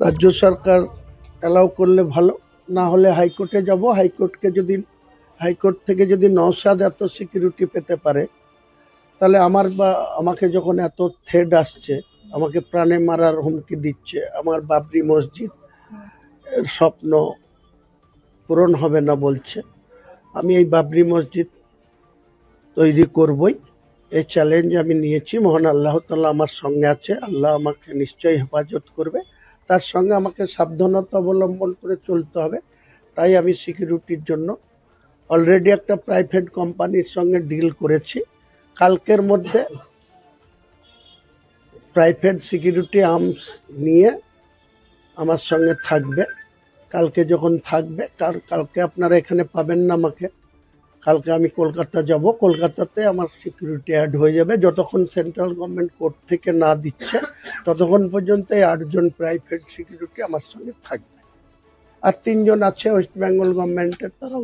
রাজ্য সরকার অ্যালাউ করলে ভালো, না হলে হাইকোর্টে যাব। হাইকোর্টকে যদি, হাইকোর্ট থেকে যদি নওশাদ এত সিকিউরিটি পেতে পারে, তাহলে আমার বা, আমাকে যখন এত থ্রেড আসছে, আমাকে প্রাণে মারার হুমকি দিচ্ছে, আমার বাবরি মসজিদ স্বপ্ন পূরণ হবে না বলছে, আমি এই বাবরি মসজিদ তৈরি করবই। এই চ্যালেঞ্জ আমি নিয়েছি। মহান আল্লাহ তাল্লাহ আমার সঙ্গে আছে। আল্লাহ আমাকে নিশ্চয়ই হেফাজত করবে। তার সঙ্গে আমাকে সাবধানতা অবলম্বন করে চলতে হবে। তাই আমি সিকিউরিটির জন্য অলরেডি একটা প্রাইভেট কোম্পানির সঙ্গে ডিল করেছি। কালকের মধ্যে প্রাইভেট সিকিউরিটি আর্মস নিয়ে আমার সঙ্গে থাকবে। কালকে যখন থাকবে কার কালকে আপনারা এখানে পাবেন না আমাকে। কালকে আমি কলকাতা যাব। কলকাতাতে আমার সিকিউরিটি অ্যাড হয়ে যাবে। যতক্ষণ সেন্ট্রাল গভর্নমেন্ট কোর্ট থেকে না দিচ্ছে, ততক্ষণ পর্যন্ত এই আটজন প্রাইভেট সিকিউরিটি আমার সঙ্গে থাকবে। আর তিনজন আছে ওয়েস্ট বেঙ্গল গভর্নমেন্টের তারাও